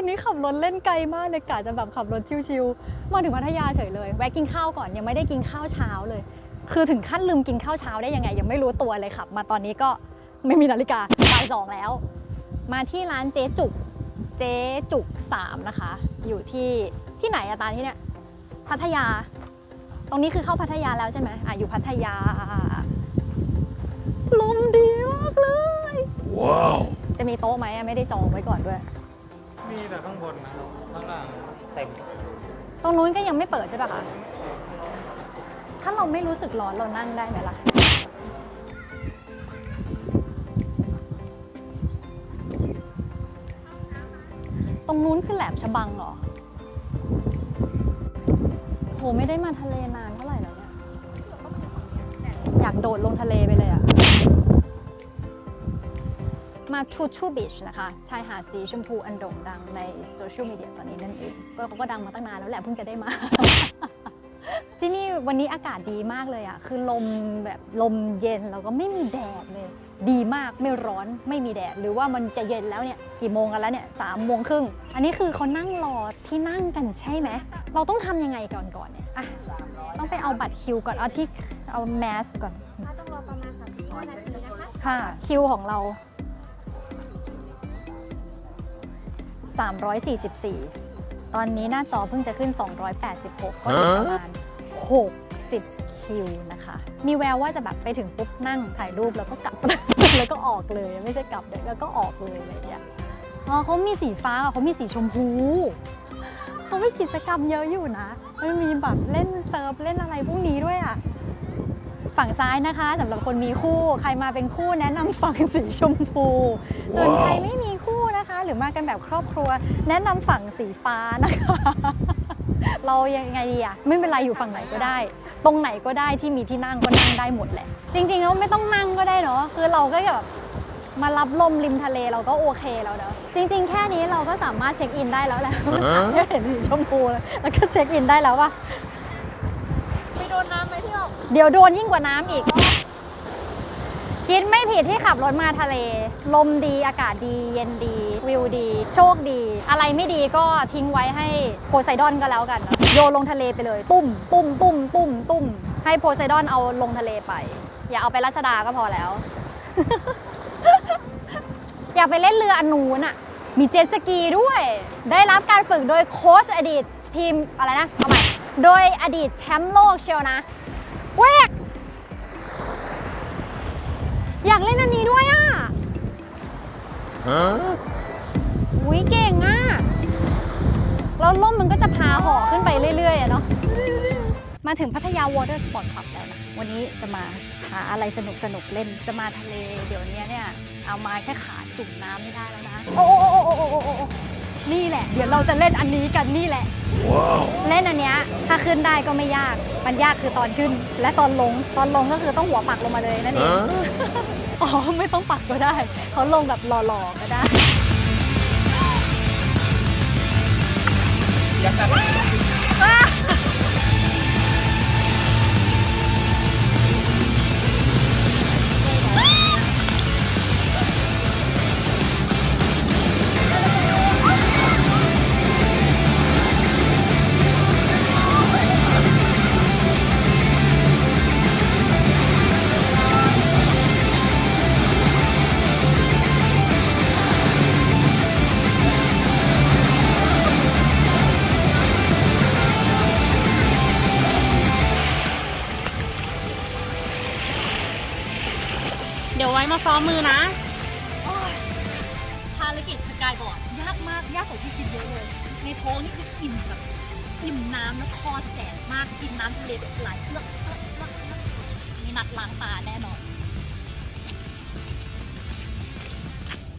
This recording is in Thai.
วันนี้ขับรถเล่นไกลมากเลยกะจะแบบขับรถชิวๆมาถึงพัทยาเฉยเลย แวะกินข้าวก่อนยังไม่ได้กินข้าวเช้าเลย คือถึงขั้นลืมกินข้าวเช้าได้ยังไง ยังไม่รู้ตัวเลยขับ มาตอนนี้ก็ไม่มีนาฬิกาบ่ายสองแล้ว มาที่ร้านเจ๊จุก เจ๊จุกสามนะคะ อยู่ที่ที่ไหนอะตาที่เนี่ยพัทยา ตรงนี้คือเข้าพัทยาแล้วใช่ไหมอะอยู่พัทยาลมดีมากเลย Wow. จะมีโต๊ะไหมอะไม่ได้จองไว้ก่อนด้วย มีแต่ข้างบนนะข้างล่างเต็มตรงนู้นก็ยังไม่เปิดใช่ปะคะ ถ้าเราไม่รู้สึกร้อนเรานั่งได้ไหมล่ะ ตรงนู้นคือแหลมฉบังเหรอ โหไม่ได้มาทะเลนานเท่าไหร่แล้วเนี่ย อยากโดดลงทะเลไปเลยอะ มาทูชูบีชนะคะ ชายหาดสีชมพูอันโด่งดังในโซเชียลมีเดียตอนนี้นั่นเองก็เขาก็ดังมาตั้งนานแล้วแหละเพิ่งจะได้มา ที่นี่วันนี้อากาศดีมากเลยอะคือลมแบบลมเย็นแล้วก็ไม่มีแดดเลย ดีมากไม่ร้อนไม่มีแดด หรือว่ามันจะเย็นแล้วเนี่ยกี่โมงกันแล้วเนี่ยสามโมงครึ่ง อันนี้คือเขานั่งรอที่นั่งกันใช่ไหม เราต้องทำยังไงก่อนก่อนเนี่ยอะต้องไปเอาบัตรคิวก่อนเอาที่เอาแมสก่อนต้องรอประมาณ35นาทีนะคะค่ะคิวของเรา 344 ตอนนี้หน้าจอเพิ่งจะขึ้น 286 ก็อยู่ประมาณ 60 คิวนะคะ มีแววว่าจะแบบไปถึงปุ๊บนั่งถ่ายรูปแล้วก็กลับ แล้วก็ออกเลยไม่ใช่กลับเลยแล้วก็ออกเลยอะไรอย่างเงี้ยอ๋อเขามีสีฟ้าเขามีสีชมพูเขามีกิจกรรมเยอะอยู่นะ มันมีแบบเล่นเซิร์ฟเล่นอะไรพวกนี้ด้วยอะ ฝั่งซ้ายนะคะสำหรับคนมีคู่ ใครมาเป็นคู่แนะนำฝั่งสีชมพู ส่วนว้าวใครไม่มีคู่นะคะ หรือมากันแบบครอบครัว แนะนำฝั่งสีฟ้านะคะ เรายังไงดีอะไม่เป็นไรอยู่ฝั่งไหนก็ได้ ตรงไหนก็ได้ที่มีที่นั่งก็นั่งได้หมดแหละ จริงๆแล้วไม่ต้องนั่งก็ได้เนาะคือเราก็แบบมารับลมริมทะเลเราก็โอเคแล้วเนาะจริง ๆ แค่นี้เราก็สามารถเช็คอินได้แล้วแหละไม่เห็นสีชมพูเลยแล้วก็เช็คอินได้แล้วว่าไปโดนน้ำไหมพี่ออกเดี๋ยวโดนยิ่งกว่าน้ำอีก คิดไม่ผิดที่ขับรถมาทะเล ลมดีอากาศดี เย็นดี วิวดี โชคดี อะไรไม่ดีก็ทิ้งไว้ให้โพไซดอนก็แล้วกันโยนลงทะเลไปเลย ตุ้มตุ้มตุ้มตุ้มตุ้มให้โพไซดอนเอาลงทะเลไป อย่าเอาไปรัชดาก็พอแล้ว อยากไปเล่นเรืออันนูนอะมีเจ็ตสกีด้วย ได้รับการฝึกโดยโค้ชอดีตทีมอะไรนะเอาใหม่โดยอดีตแชมป์โลกเชียวนะเวกากเล่นอันนี้ด้วยอะ Huh? อุ้ยเก่งอะแล้วล่มมันก็จะพาห่อขึ้นไปเรื่อยๆอะเนาะ มาถึงพัทยาวอเตอร์สปอร์ตคลับแล้วนะ วันนี้จะมาหาอะไรสนุกสนุกๆเล่น จะมาทะเล เดี๋ยวนี้เนี่ย เอามาแค่ขาจุ่มน้ำไม่ได้แล้วนะ โอ้โอ้โอ้โอ้โอ้โอ้โอ้ นี่แหละ เดี๋ยวเราจะเล่นอันนี้กันนี่แหละ Wow. เล่นอันเนี้ยถ้าขึ้นได้ก็ไม่ยาก มันยากคือตอนขึ้น และตอนลง ตอนลงก็คือต้องหัวปักลงมาเลยนั่นเอง Huh? อ๋อ ไม่ต้องปักก็ได้ เขาลงแบบหล่อๆก็ได้ มาซ้อมมือนะ ภารกิจสกายบอร์ดยากมาก ยากกว่าที่คิดเยอะเลย ในท้องนี่คืออิ่มแบบอิ่มน้ำแล้วคอแสบมากกินน้ำทะเลแบบไหลเลือกเลือกเลือกนี่นัดล้างตาแน่นอน